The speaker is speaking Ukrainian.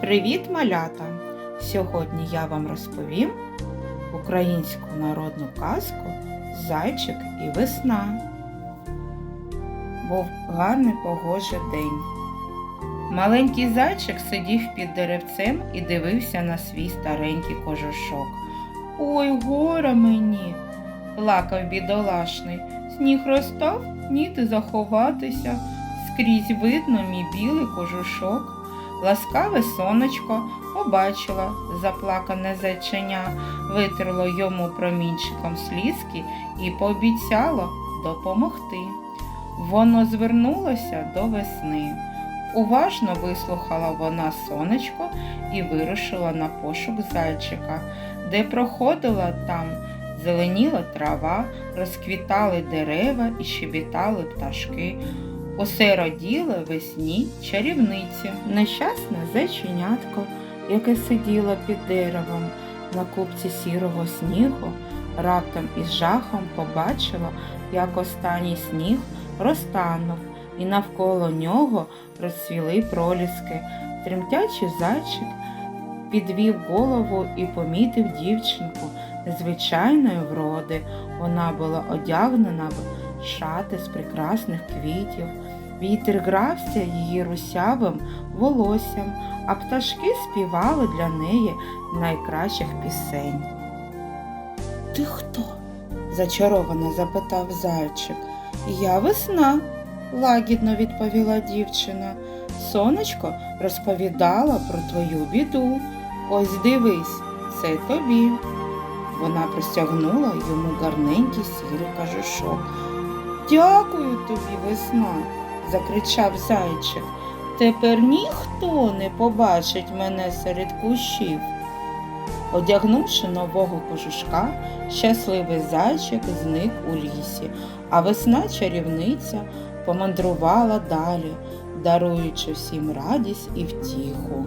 Привіт, малята! Сьогодні я вам розповім українську народну казку Зайчик і весна. Був гарний погожий день. Маленький зайчик сидів під деревцем і дивився на свій старенький кожушок. Ой, горе мені, плакав бідолашний. Сніг розстав, ніде заховатися. Скрізь видно мій білий кожушок. Ласкаве сонечко побачила заплакане зайченя, витерло йому промінчиком слізки і пообіцяло допомогти. Воно звернулося до весни. Уважно вислухала вона сонечко і вирушила на пошук зайчика, де проходила там, зеленіла трава, розквітали дерева і щебітали пташки. Усе раділо весні чарівниці. Нещасне зайченятко, яке сиділо під деревом на купці сірого снігу, раптом із жахом побачило, як останній сніг розтанув, і навколо нього розцвіли проліски. Тремтячий зайчик підвів голову і помітив дівчинку незвичайної вроди. Вона була одягнена в шати з прекрасних квітів. Вітер грався її русявим волоссям, а пташки співали для неї найкращих пісень. Ти хто? зачаровано запитав зайчик. Я весна, лагідно відповіла дівчина. Сонечко розповідала про твою біду. Ось дивись, це тобі. Вона простягнула йому гарненький сірий кажушок. Дякую тобі, весна, закричав зайчик. Тепер ніхто не побачить мене серед кущів. Одягнувши нового кожушка, щасливий зайчик зник у лісі, а весна чарівниця помандрувала далі, даруючи всім радість і втіху.